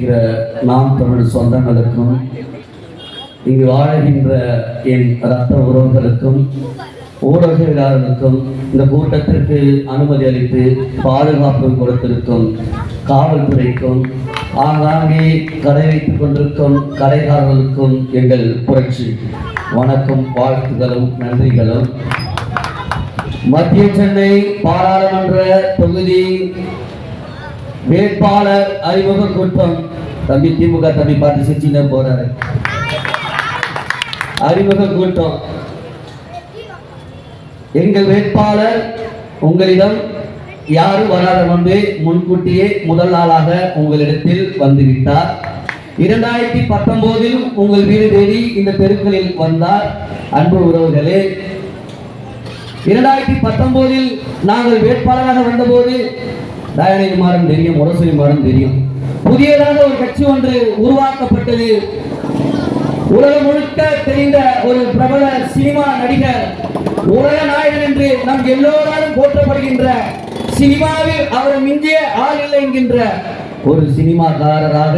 இருக்கிற நாம் தமிழ் சொந்தங்களுக்கும் இங்கு வாழ்கின்ற என் இரத்த உறவுகளுக்கும் ஊடகவியலாளர்களுக்கும் இந்த கூட்டத்திற்கு அனுமதி அளித்து பாதுகாப்பு கொடுத்திருக்கும் காவல்துறைக்கும் ஆங்காங்கே கடை வைத்துக் கொண்டிருக்கும் கடைக்காரர்களுக்கும் எங்கள் புரட்சி. வணக்கம் வாழ்த்துகளும் நன்றிகளும். மத்திய சென்னை பாராளுமன்ற தொகுதி வேட்பாளர் அறிமுக கூட்டம் தம்பி திமுக தம்பி பார்த்து சிரிச்சுன்னு போறாரு. அறிமுக கூட்டம் எங்கள் வேட்பாளர் உங்களிடம் யாரும் வராத முன்பு முன்கூட்டியே முதல் நாளாக உங்களிடத்தில் வந்துவிட்டார். இரண்டாயிரத்தி பத்தொன்பதில் உங்கள் வீடு தேடி இந்த தெருக்களில் வந்தார். அன்பு உறவுகளே இரண்டாயிரத்தி பத்தொன்பதில் நாங்கள் வேட்பாளராக வந்தபோது தயாநிதி தெரியும் முரசொலி தெரியும். புதியதாக ஒரு கட்சி ஒன்று உருவாக்கப்பட்டது. உலகம் முழுக்க தெரிந்த ஒரு பிரபல சினிமா நடிகர் உலக நாயகன் என்று நம் எல்லோராலும் போற்றப்படுகின்ற சினிமாவில் அவர் மிஞ்சிய ஆள் இல்லை என்கின்ற ஒரு சினிமாக்காரராக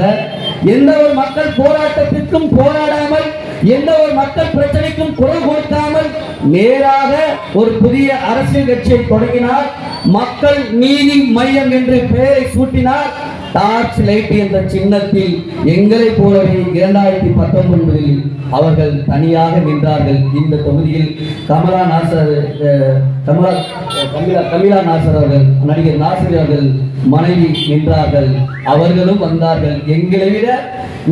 எந்த ஒரு மக்கள் போராட்டத்திற்கும் போராடாமல் எந்த ஒரு மக்கள் பிரச்சனைக்கும் குரல் கொடுக்காமல் நேராக ஒரு புதிய அரசியல் கட்சியை தொடங்கினார். மக்கள் நீதி மையம் என்று பெயரை சூட்டினார். டார்ச் லைட் என்ற சின்னத்தில் எங்களை போலவே இரண்டாயிரத்தி பத்தொன்பதில் அவர்கள் தனியாக நின்றார்கள். இந்த தொகுதியில் கமலா நாசர் கமலா கமிலா கமிலா நாசர் அவர்கள் நடிகர் நாசர் அவர்கள் மனைவி நின்றார்கள். அவர்களும் வந்தார்கள். எங்களை விட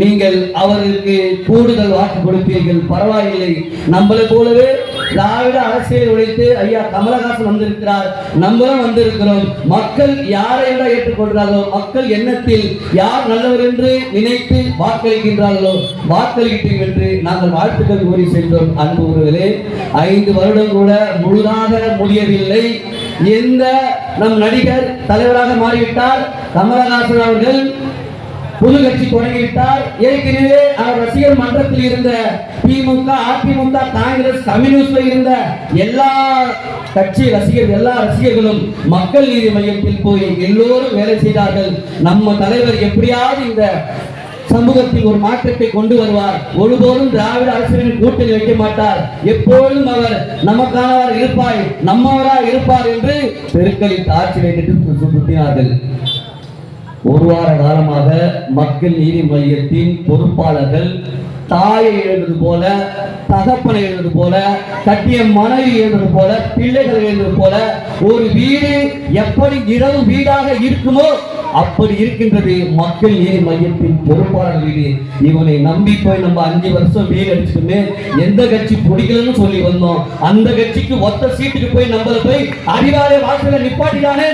நீங்கள் அவர்களுக்கு கூடுதல் வாக்கு கொடுப்பீர்கள். பரவாயில்லை. நம்மளை போலவே திராவிட அரசியல் உழைத்து ஐயா கமலஹாசன் வந்திருக்கிறார். நம்மளும் வந்திருக்கிறோம். மக்கள் யாரை எல்லாம் ஏற்றுக்கொள்கிறார்களோ மக்கள் எண்ணத்தில் யார் நல்லவர் என்று நினைத்து வாக்களிக்கின்றார்களோ வாக்களிப்பீர்கள் என்று நாங்கள் வாழ்த்துக்கள் கூறி சென்றோம். அன்பு உறவுகளே ஐந்து வருடம் கூட முழுதாக முடியவில்லை. எந்த நம் நடிகர் தலைவராக மாறிவிட்டார் கமலஹாசன் அவர்கள். புது கட்சி தொடங்கிவிட்டார். ஏற்கனவே அவர் ரசிகர் மன்றத்தில் இருந்த திமுக அதிமுக காங்கிரஸ் கம்யூனிஸ்ட்ல இருந்த எல்லா கட்சி ரசிகர் எல்லா ரசிகர்களும் மக்கள் நீதி மையத்தில் போய் எல்லோரும் வேலை செய்தார்கள். நம்ம தலைவர் எப்படியாவது இந்த சமூகத்தில் ஒரு மாற்றத்தை கொண்டு வருவார். ஒருபோதும் திராவிட அரசியலின் கூட்டணி வைக்க மாட்டார். எப்பொழுதும் அவர் நமக்கானவர் இருப்பாய் நம்மவராய் இருப்பார் என்று தெருக்களில் ஆட்சி வைத்து சுட்டினார்கள் ஒரு வார காலமாக மக்கள் நீதி மையத்தின் பொறுப்பாளர்கள் தாயை எழுந்தது போல தகப்பனை எழுந்தது போல கட்டிய மனைவி எழுந்தது போல பிள்ளைகள் எழுந்தது போல ஒரு வீடு எப்படி இரவு வீடாக இருக்குமோ அப்படி இருக்கின்றது மக்கள் நீதி மையத்தின் பொறுப்பாளர் வீடு. இவனை நம்பி போய் நம்ம அஞ்சு வருஷம் வீடு அடிச்சுட்டு எந்த கட்சி பிடிக்கலன்னு சொல்லி வந்தோம். அந்த கட்சிக்கு ஒத்த சீட்டுக்கு போய் நம்மள போய் அதிகார வாசல நிப்பாட்டினானே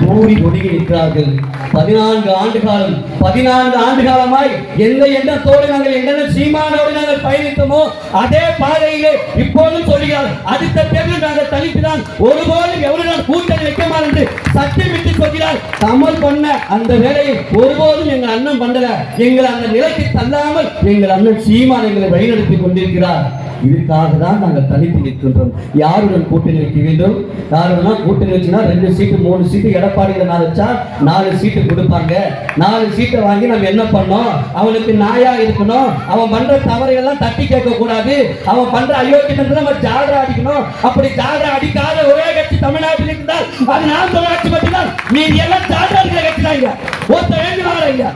கூறி ஒடுங்கி நிற்கிறார்கள். பதினான்கு ஆண்டு காலம் பதினான்கு ஆண்டு காலமாய் எந்த எண்ணத்தோடு நாங்கள் என்னென்ன சீமானோடு நாங்கள் பயணித்தோமோ அதே பாதையிலே இப்போதும் சொல்கிறார். அடுத்த தேர்தல் நாங்கள் தனித்துதான் ஒருபோதும் எவ்வளவு நாள் கூட்டணி வைக்க மாட்டேன் என்று சத்தியமிட்டு சொல்கிறார். கமல் பண்ண அந்த வேலையை ஒருபோதும் எங்கள் அண்ணன் பண்ணல. எங்கள் அந்த நிலைக்கு தள்ளாமல் எங்கள் அண்ணன் சீமான் எங்களை வழிநடத்தி கொண்டிருக்கிறார். இதுக்காக தான் நாங்கள் தனித்து நிற்கின்றோம். யாருடன் கூட்டணி வைக்க வேண்டும்? யாருடன் கூட்டணி வச்சுனா ரெண்டு சீட்டு மூணு சீட்டு எடப்பாடியில் நான் வச்சா நாலு சீட்டு கொடுப்பாங்க. நாலு சீட்டை வாங்கி நம்ம என்ன பண்ணோம்? அவனுக்கு நாயா இருக்கணும். அவன் பண்ற தவறையெல்லாம் தட்டி கேட்க கூடாது அவன் பண்ற அயோக்கியத்தை நம்ம ஜாலரா அடிக்கணும். அப்படி ஜாலரா அடிக்காத ஒரே கட்சி தமிழ்நாட்டில் இருந்தால் அது நான் தொழிலாட்சி மட்டும்தான். நீ எல்லாம் ஜாலரா இருக்கிற கட்சி தான் இங்க. ஒருத்த வேண்டுமாறு ஐயா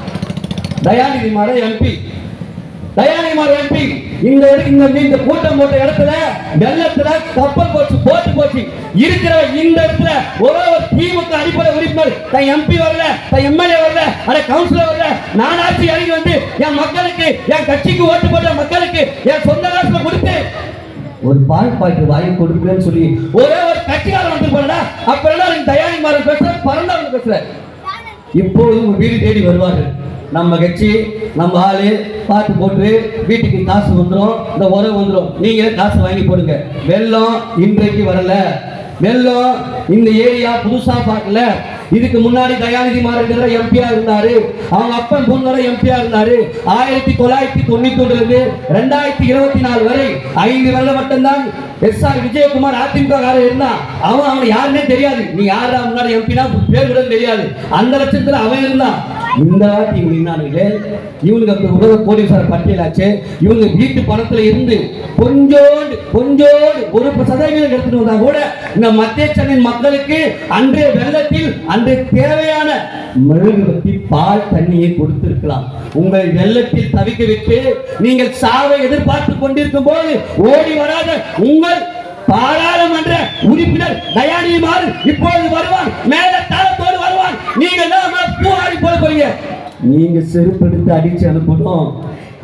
தயாநிதி மாற எம்பி தயாநிதி மாற எம்பி இந்த இடத்துக்கு இந்த இந்த கூட்டம் போட்ட இடத்துல வெள்ளத்துல கப்பல் போச்சு போட்டு போச்சு. இருக்கிற இந்த இடத்துல ஒரே ஒரு திமுக அடிப்படை உறுப்பினர். தன் எம்பி வரல தன் எம்எல்ஏ வரல அட கவுன்சிலர் வரல. நானாச்சும் இறங்கி வந்து மக்களுக்கு என் கட்சிக்கு ஓட்டு போட்ட மக்களுக்கு என் சொந்த காசுல கொடுத்து ஒரு பால் பாட்டு வாங்கி கொடுக்குறேன்னு சொல்லி ஒரே ஒரு கட்சிக்காரன் வந்து போறா அப்புறம் தயாரி மாறன் பேசுற? பரந்தாமன் பேசுற? இப்போது உங்க வீடு தேடி வருவார்கள். நம்ம கட்சி நம்ம ஆளு பாட்டு போட்டு வீட்டுக்கு காசு வந்துடும் இந்த உறவு வந்துடும் நீங்களே காசு வாங்கி போடுங்க. வெள்ளம் இன்றைக்கு வரல. மெல்லோ இந்த ஏரியா புதுசா பார்க்கல. இதுக்கு முன்னாடி தயாநிதி மாறன் எம்பியா இருந்தாரு. அவங்க அப்பன் பொண்ணோட எம்பியா இருந்தாரு. ஆயிரத்தி தொள்ளாயிரத்தி தொண்ணூத்தி ஒன்றுல இருந்து ரெண்டாயிரத்தி இருபத்தி நாலு வரை ஐந்து வருடம் மட்டும்தான் எஸ் ஆர் விஜயகுமார் அதிமுக காரன் இருந்தான் அவன் அவன் யாருன்னே தெரியாது. நீ யாரா முன்னாடி எம்பினா பேர் கூட தெரியாது. அந்த லட்சத்துல அவன் இருந்தான். இந்த வாட்டி இவங்க இவனுக்கு அந்த உலக கோடீஸ்வரர் பட்டியலாச்சு. இவங்க வீட்டு பணத்துல இருந்து கொஞ்சோண்டு கொஞ்சோண்டு ஒரு சதவீதம் எடுத்துட்டு வந்தா கூட இந்த மத்திய சென்னை மக்களுக்கு அன்றைய வெள்ளத்தில் அன்றைய தேவையான மெழுகுவர்த்தி பால் தண்ணியை கொடுத்திருக்கலாம். உங்கள் வெள்ளத்தில் தவிக்க விட்டு நீங்கள் சாவை எதிர்பார்த்து கொண்டிருக்கும் போது ஓடி வராத உங்கள் பாராளுமன்ற உறுப்பினர் தயானியுமாறு இப்போது வருவான் மேல தளத்தோடு வருவான் நீங்க பூவாடி போட போறீங்க? நீங்க செருப்படுத்து அடிச்சு அனுப்பணும்.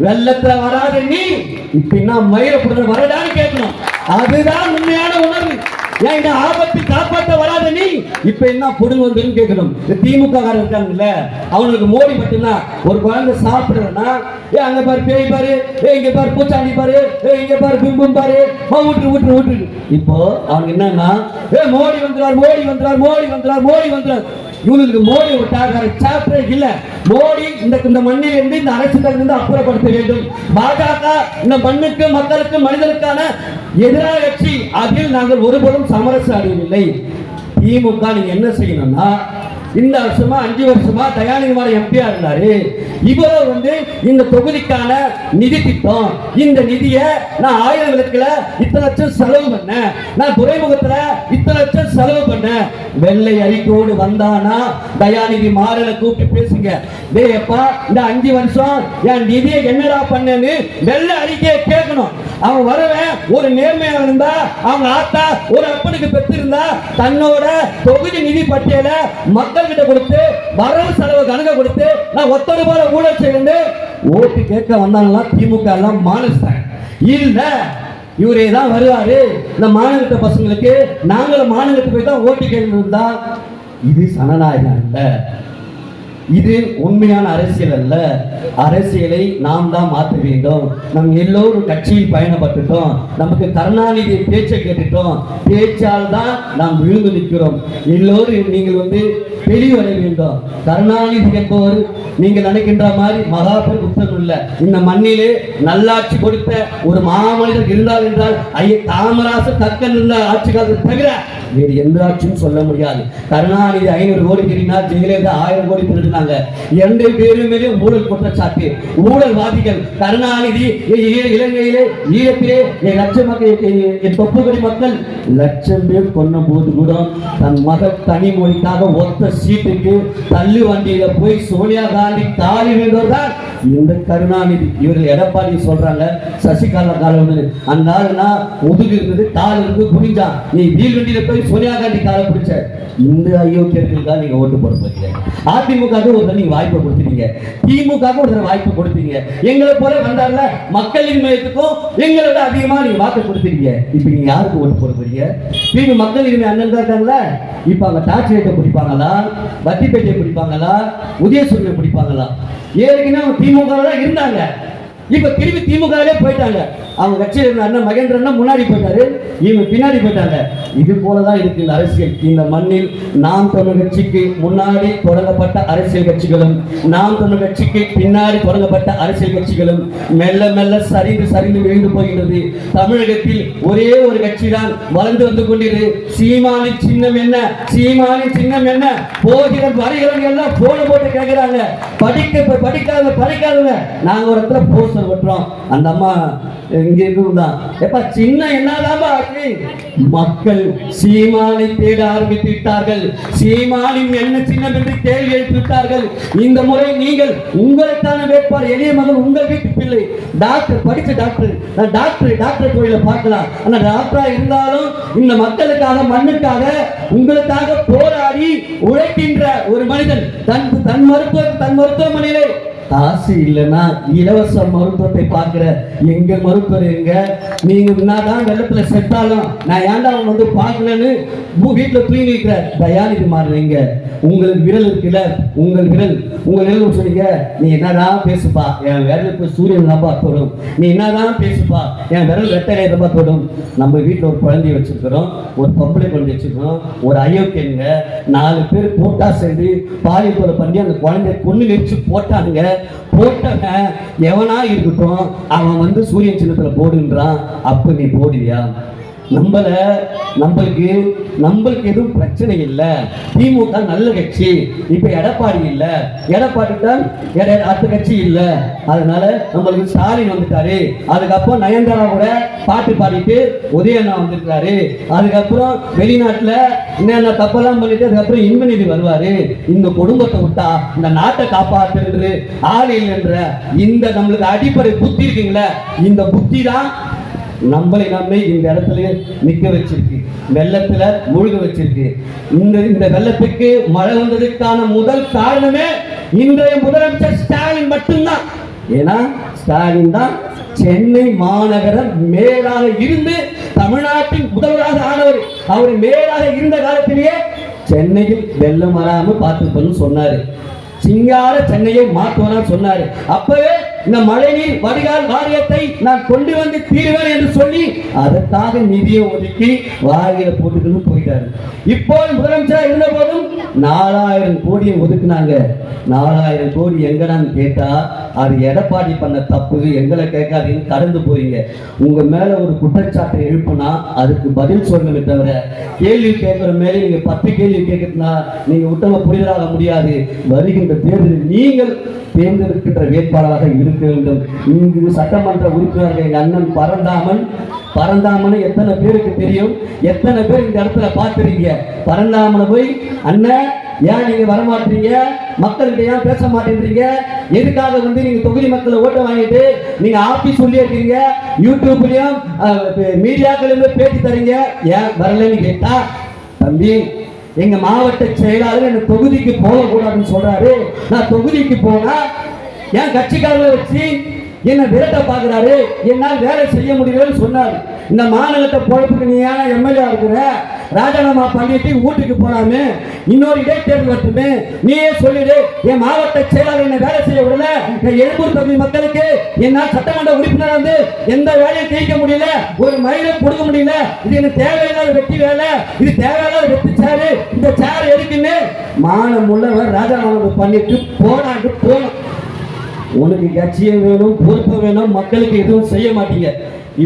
வெள்ளத்துல வராத நீ இப்ப என்ன மயிரப்படுற வரடான்னு கேட்கணும். அதுதான் உண்மையான உணர்வு. ஏன் இந்த ஆபத்து காப்பாற்ற வராத நீ. இப்ப என்ன புடுங்க வந்துன்னு கேட்கணும். திமுக காரர் இருக்காங்கல்ல அவனுக்கு மோடி மட்டும்தான். ஒரு குழந்தை சாப்பிடுறேன்னா ஏ அங்க பாரு பேய் பாரு ஏ இங்க பாரு பூச்சாண்டி பாரு ஏ இங்க பாரு பிம்பம் பாரு ஓ, விட்டுரு விட்டுரு இப்போ அவனுக்கு என்னன்னா ஏ மோடி வந்துறார் மோடி வந்துறார் மோடி வந்துறார் மோடி வந்துறார் இவனுக்கு மோடி விட்டாங்க சாப்பிட்டே இல்ல. மோடி இந்த இந்த மண்ணில் இருந்து இந்த அரசுகள் இருந்து அப்புறப்படுத்த வேண்டும். பாஜக இந்த மண்ணுக்கு மக்களுக்கு மனிதனுக்கான எதிராக கட்சி அதில் நாங்கள் ஒருபோதும் சமரச அடையவில்லை. திமுக நீங்க என்ன செய்யணும்னா இந்த வருஷமா அஞ்சு வருஷமா தயாநிதி எம்பியா இருந்தாரு. இவரோ வந்து இந்த தொகுதிக்கான நிதி திட்டம். இந்த நிதியை நான் ஆயிரம் விளக்குல இத்தனை லட்சம் செலவு பண்ணேன். நான் துறைமுகத்துல இத்தனை லட்சம் செலவு பண்ணேன். வெள்ளை அறிக்கையோடு வந்தானா? தயாநிதி மாறல கூப்பிட்டு பேசுங்க. டேப்பா இந்த அஞ்சு வருஷம் என் நிதியை என்னடா பண்ணேன்னு வெள்ளை அறிக்கையை கேட்கணும். அவன் வரவன் ஒரு நேர்மையாக இருந்தா அவங்க ஆத்தா ஒரு அப்பனுக்கு பெற்றிருந்தா தன்னோட தொகுதி நிதி பட்டியல மக்கள் கிட்ட கொடுத்து வரவு செலவு கணக்க கொடுத்து நான் ஒத்தொரு போல ஊழல் செய்து ஓட்டு கேட்க வந்தாங்களா திமுக எல்லாம் மாநில இல்ல இவரே தான் வருவாரு. இந்த மாநிலத்த பசங்களுக்கு நாங்களும் மாநிலத்துக்கு போய் தான் ஓட்டு கேட்டு இருந்தா இது சனநாயகம் இல்லை. இது உண்மையான அரசியல் அல்ல. அரசியலை நாம் தான் மாற்ற வேண்டும். நம் எல்லோரும் கட்சியில் பயணப்பட்டுட்டோம். நமக்கு கருணாநிதி பேச்சை கேட்டுட்டோம். பேச்சால் தான் நாம் விழுந்து நிற்கிறோம். எல்லோரும் நீங்கள் வந்து தெளிவடைய வேண்டும். கருணாநிதி என்பவர் நீங்கள் நினைக்கின்ற மாதிரி மகாபெரும் புத்தகம் இல்ல. இந்த மண்ணிலே நல்லாட்சி கொடுத்த ஒரு மாமனிதர் இருந்தார் என்றால் ஐய காமராசர் தக்கன் இருந்த ஆட்சி காலத்தை தவிர வேறு எந்த ஆட்சியும் சொல்ல முடியாது. கருணாநிதி ஐநூறு கோடி திருடினார் ஜெயலலிதா ஆயிரம் கோடி திருடினாங்க எந்த பேருமே ஊழல் குற்றச்சாட்டு. ஊழல்வாதிகள் கருணாநிதி இலங்கையிலே ஈழத்திலே என் லட்ச மக்கள் என் என் மக்கள் லட்சம் பேர் கொன்ன போது கூட தன் மகள் தனிமொழிக்காக ஒத்த சீட்டுக்கு தள்ளு வண்டியில போய் சோனியா காந்தி தாலி வேண்டவர் தான் இந்த கருணாநிதி. இவர்கள் எடப்பாடி சொல்றாங்க சசிகலா காலம் அந்த ஆளுனா முதுகு இருந்தது கால் இருந்து புரிஞ்சான் நீ வீல் வண்டியில போய் சோனியா காந்தி காலை பிடிச்ச இந்த அயோக்கியர்களுக்காக நீங்க ஓட்டு போட போறீங்க. அதிமுக ஒரு தடவை நீங்க வாய்ப்பு கொடுத்துட்டீங்க. திமுக ஒரு தடவை வாய்ப்பு கொடுத்தீங்க. எங்களை போல வந்தார்ல மக்களின் மையத்துக்கும் எங்களோட அதிகமா நீங்க வாக்கு கொடுத்துட்டீங்க இப்ப நீங்க யாருக்கு ஓட்டு போட போறீங்க? திரும்பி மக்கள் இனிமே அண்ணன் தான் இருக்காங்கல்ல? இப்ப அவங்க டாக்ஸ் ரேட்டை பிடிப்பாங்களா? வட்டிப்பேட்டையை பிடிப்பாங்களா? உதயசூரியனை பிடிப்பாங்களா? ஏற்கனவே திமுக தான் இருந்தாங்க. இப்ப திரும்பி திமுகவே போயிட்டாங்க. அவங்க கட்சியில் இருந்த அண்ணன் மகேந்திரன் முன்னாடி போயிட்டாரு. இவங்க பின்னாடி போயிட்டாங்க. இது போலதான் இருக்கு இந்த அரசியல். இந்த மண்ணில் நாம் தமிழ் கட்சிக்கு முன்னாடி தொடங்கப்பட்ட அரசியல் கட்சிகளும் நாம் தமிழ் கட்சிக்கு பின்னாடி தொடங்கப்பட்ட அரசியல் கட்சிகளும் மெல்ல மெல்ல சரிந்து சரிந்து விழுந்து போகிறது தமிழகத்தில் ஒரே ஒரு கட்சி தான் வளர்ந்து வந்து கொண்டிருது சீமானி சின்னம் என்ன? சீமானி சின்னம் என்ன? போகிற வரிகிறவங்க எல்லாம் போன போட்டு கேட்கிறாங்க. படிக்க படிக்காத படிக்காதவங்க. நாங்க ஒரு இடத்துல போஸ்டர் ஒட்டுறோம் அந்த அம்மா இங்க இருந்தான் எப்ப சின்ன என்னதான்பா ஆச்சு? மக்கள் சீமானை தேட ஆரம்பித்து விட்டார்கள் சீமானின் என்ன சின்னம் என்று கேள்வி எழுப்பிவிட்டார்கள். இந்த முறை நீங்கள் உங்களுக்கான வேட்பாளர். எளிய மகன் உங்கள் வீட்டு பிள்ளை. டாக்டர் படிச்ச டாக்டர். நான் டாக்டர் டாக்டர் தொழிலை பார்க்கலாம். ஆனா டாக்டரா இருந்தாலும் இந்த மக்களுக்காக மண்ணுக்காக உங்களுக்காக போராடி உழைக்கின்ற ஒரு மனிதன். தன் தன் மருத்துவ தன் மருத்துவமனையிலே காசு இல்லைன்னா இலவச மருத்துவத்தை பார்க்குற எங்க மருத்துவர் எங்க? நீங்க என்னதான் வெள்ளத்துல செத்தாலும் நான் ஏன்டா அவன் வந்து பார்க்கலன்னு வீட்டில் தூங்கி வைக்கிற தயாநிதி மாறுறீங்க உங்களுக்கு விரல் இருக்குல்ல? உங்கள் விரல். உங்கள் விரல் சொன்னீங்க நீ என்னதான் பேசுப்பா? என் விரல் சூரியன் தான்ப்பா தொடும் நீ என்னதான் பேசுப்பா? என் விரல் வெட்டரை தான்ப்பா தொடும் நம்ம வீட்டில் ஒரு குழந்தைய வச்சிருக்கிறோம். ஒரு பொம்பளை குழந்தை வச்சிருக்கிறோம். ஒரு அயோக்கியங்க நாலு பேர் போட்டா சேர்ந்து பாலியல் பண்ணி அந்த குழந்தைய கொண்டு நெரிச்சு போட்டானுங்க. போட்டவன் எவனா இருக்கட்டும் அவன் வந்து சூரியன் சின்னத்துல போடுன்றான். அப்போ நீ போடுவியா? நம்மள நம்மளுக்கு நம்மளுக்கு எதுவும் பிரச்சனை இல்லை. திமுக நல்ல கட்சி. இப்ப எடப்பாடி இல்லை. எடப்பாடி தான் அடுத்த கட்சி இல்லை. அதனால நம்மளுக்கு ஸ்டாலின் வந்துட்டாரு. அதுக்கப்புறம் நயன்தாரா கூட பாட்டு பாடிட்டு உதயண்ணா வந்திருக்காரு. அதுக்கப்புறம் வெளிநாட்டுல என்னென்ன தப்பெல்லாம் பண்ணிட்டு அதுக்கப்புறம் இன்பநிதி வருவாரு. இந்த குடும்பத்தை விட்டா இந்த நாட்டை காப்பாற்றுறது ஆள் இல்லைன்ற இந்த நம்மளுக்கு அடிப்படை புத்தி இருக்குங்களே. இந்த புத்தி தான் நம்மளை நம்மை இந்த இடத்துல நிற்க வச்சிருக்கு. வெள்ளத்துல மூழ்க வச்சிருக்கு. இந்த இந்த வெள்ளத்துக்கு மழை வந்ததுக்கான முதல் காரணமே இன்றைய முதலமைச்சர் ஸ்டாலின் மட்டும்தான். ஏன்னா ஸ்டாலின் தான் சென்னை மாநகர மேலாக இருந்து தமிழ்நாட்டின் முதல்வராக ஆனவர். அவர் மேலாக இருந்த காலத்திலேயே சென்னையில் வெள்ளம் வராமல் பார்த்துக்கணும்னு சொன்னாரு. சிங்கார சென்னையை மாற்றுவனார் சொன்னாரு. அப்பவே இந்த மழைநீர் வடிகால் வாரியத்தை நான் கொண்டு வந்து தீர்வேன் என்று சொல்லி அதற்காக நிதியை ஒதுக்கி வாரியில போட்டுக்கணும் போயிட்டாரு. இப்போ முதலமைச்சர் இருந்த போதும் நாலாயிரம் கோடியை ஒதுக்குனாங்க. நாலாயிரம் கோடி எங்கடான்னு கேட்டா அது எடப்பாடி பண்ண தப்பு எங்களை கேட்காதீங்கன்னு கடந்து போறீங்க. உங்க மேல ஒரு குற்றச்சாட்டை எழுப்புனா அதுக்கு பதில் சொல்லணுமே தவிர கேள்வி கேட்கிற மேலே நீங்க பத்து கேள்வி கேட்கறதுனா நீங்க உத்தம புரிதலாக முடியாது. வருகின்ற தேர்தலில் நீங்கள் தேர்ந்தெடுக்கின்ற வேட்பாளராக இருக்க வேண்டும். இங்கு சட்டமன்ற உறுப்பினர்கள் எங்கள் அண்ணன் பரந்தாமன். பரந்தாமனை எத்தனை பேருக்கு தெரியும்? எத்தனை பேர் இந்த இடத்துல பார்த்துருக்கீங்க பரந்தாமனை போய் அண்ணன் ஏன் நீங்க வரமாட்டீங்க? மக்கள்கிட்ட ஏன் பேச மாட்டேன்றீங்க? எதுக்காக வந்து நீங்க தொகுதி மக்களை ஓட்ட வாங்கிட்டு நீங்க ஆபீஸ் சொல்லி இருக்கீங்க? யூடியூப்லயும் மீடியாக்களிலும் பேட்டி தரீங்க? ஏன் வரலன்னு கேட்டா? தம்பி எங்க மாவட்ட செயலாளர் என் தொகுதிக்கு போகக்கூடாதுன்னு சொல்றாரு. நான் தொகுதிக்கு போனா என் கட்சிக்காரங்களை வச்சு என்ன விரட்ட பாக்குறாரு என்னால் வேலை செய்ய முடியலன்னு சொன்னார். இந்த மாநிலத்தை பொழப்புக்கு நீ எம்எல்ஏ இருக்கிற? ராஜினாமா பண்ணிட்டு வீட்டுக்கு போனாமே இன்னொரு இடைத்தேர்தல் வரட்டுமே. நீயே சொல்லிடு. என் மாவட்ட செயலாளர் என்ன வேலை செய்ய விடல. என் எழும்பூர் தொகுதி மக்களுக்கு என்னால் சட்டமன்ற உறுப்பினர் வந்து எந்த வேலையும் ஜெயிக்க முடியல. ஒரு மயிலை கொடுக்க முடியல. இது எனக்கு தேவையில்லாத வெட்டி வேலை. இது தேவையில்லாத வெட்டி சேரு. இந்த சேர் எதுக்குன்னு மானம் உள்ளவர் ராஜினாமா பண்ணிட்டு போனாட்டு போனோம் உனக்கு கட்சியும் வேணும் பொறுப்பு வேணும் மக்களுக்கு எதுவும் செய்ய மாட்டீங்க.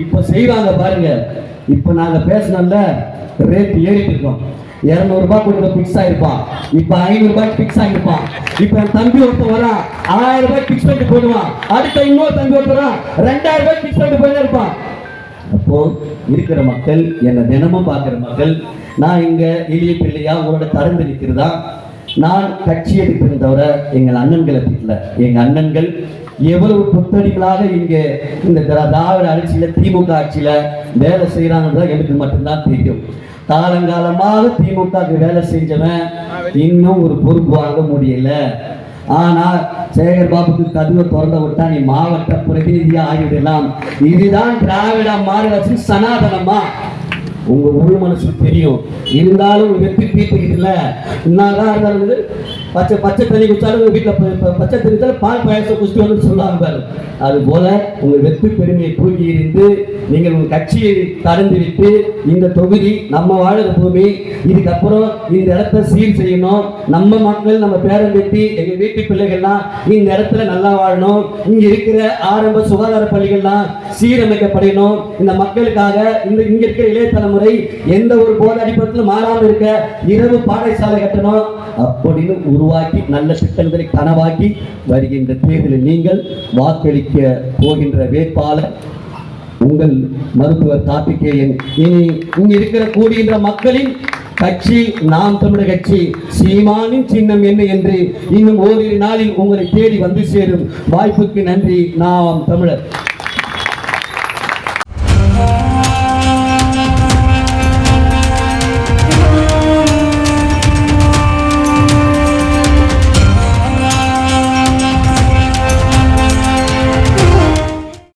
இப்ப செய்வாங்க பாருங்க. இப்ப நாங்க பேசணும்ல ரேட் ஏறிட்டு இருக்கோம். இருநூறு ரூபாய் கொடுக்க பிக்ஸ் ஆயிருப்பான். இப்ப ஐநூறு ரூபாய்க்கு பிக்ஸ் ஆயிருப்பான். இப்ப என் தம்பி ஒருத்தன் வரான். ஆயிரம் ரூபாய் பிக்ஸ் பண்ணிட்டு போயிடுவான். அடுத்த இன்னொரு தம்பி ஒருத்தரான் வரான். ரெண்டாயிரம் ரூபாய் பிக்ஸ் பண்ணிட்டு போயிட்டே இருப்பான். அப்போ இருக்கிற மக்கள் என்னை தினமும் பார்க்கிற மக்கள் நான் இங்க எளிய பிள்ளையா உங்களோட தரந்து நிற்கிறதா நான் கட்சி எடுக்கிறேன் தவிர எங்கள் அண்ணன்களை திட்டல. எங்கள் அண்ணன்கள் எவ்வளவு புத்தடிகளாக இங்கே இந்த திராவிட ஆட்சியில் திமுக ஆட்சியில் வேலை செய்யறாங்கன்றது எனக்கு மட்டும்தான் தெரியும். காலங்காலமாக திமுக வேலை செஞ்சவன் இன்னும் ஒரு பொறுப்பு வாங்க முடியல. ஆனால் சேகர் பாபுக்கு கதவை திறந்த விட்டா நீ மாவட்ட பிரதிநிதியா ஆகிவிடலாம். இதுதான் திராவிட மாநிலத்தின் சனாதனமா? உங்க உள் மனசு தெரியும். இருந்தாலும் வெற்றி தீர்த்துக்கிட்டு இல்லை என்னதான் இருந்தாலும் வந்து பச்சை பச்சை தண்ணி குடிச்சாலும் வீட்டில் பச்சை தண்ணி குடிச்சாலும் பால் பாயசம் குடிச்சிட்டு வந்து சொல்லுவாங்க அது போல உங்க வெற்றி பெருமையை தூக்கி எறிந்து நீங்கள் உங்கள் கட்சியை கடந்து விட்டு இந்த தொகுதி நம்ம வாழுற பூமி இதுக்கப்புறம் இந்த இடத்த சீர் செய்யணும். நம்ம மக்கள் நம்ம பேரம் பெட்டி எங்க வீட்டு பிள்ளைகள்லாம் இந்த இடத்துல நல்லா வாழணும். இங்க இருக்கிற ஆரம்ப சுகாதார பள்ளிகள்லாம் சீரமைக்கப்படணும். இந்த மக்களுக்காக இந்த இங்க இருக்கிற இளைய தலைமுறை எந்த ஒரு போத அடிப்படத்தில் மாறாமல் இருக்க இரவு பாடசாலை கட்டணும் அப்படின்னு உருவாக்கி நல்ல திட்டங்களை கனவாக்கி வருகின்ற தேர்தலில் நீங்கள் வாக்களிக்க போகின்ற வேட்பாளர் உங்கள் மருத்துவர் கார்த்திகேயன். இனி இங்கு இருக்கிற கூடுகின்ற மக்களின் கட்சி நாம் தமிழர் கட்சி சீமானின் சின்னம் என்ன என்று இன்னும் ஓரிரு நாளில் உங்களை தேடி வந்து சேரும். வாய்ப்புக்கு நன்றி நாம் தமிழர்.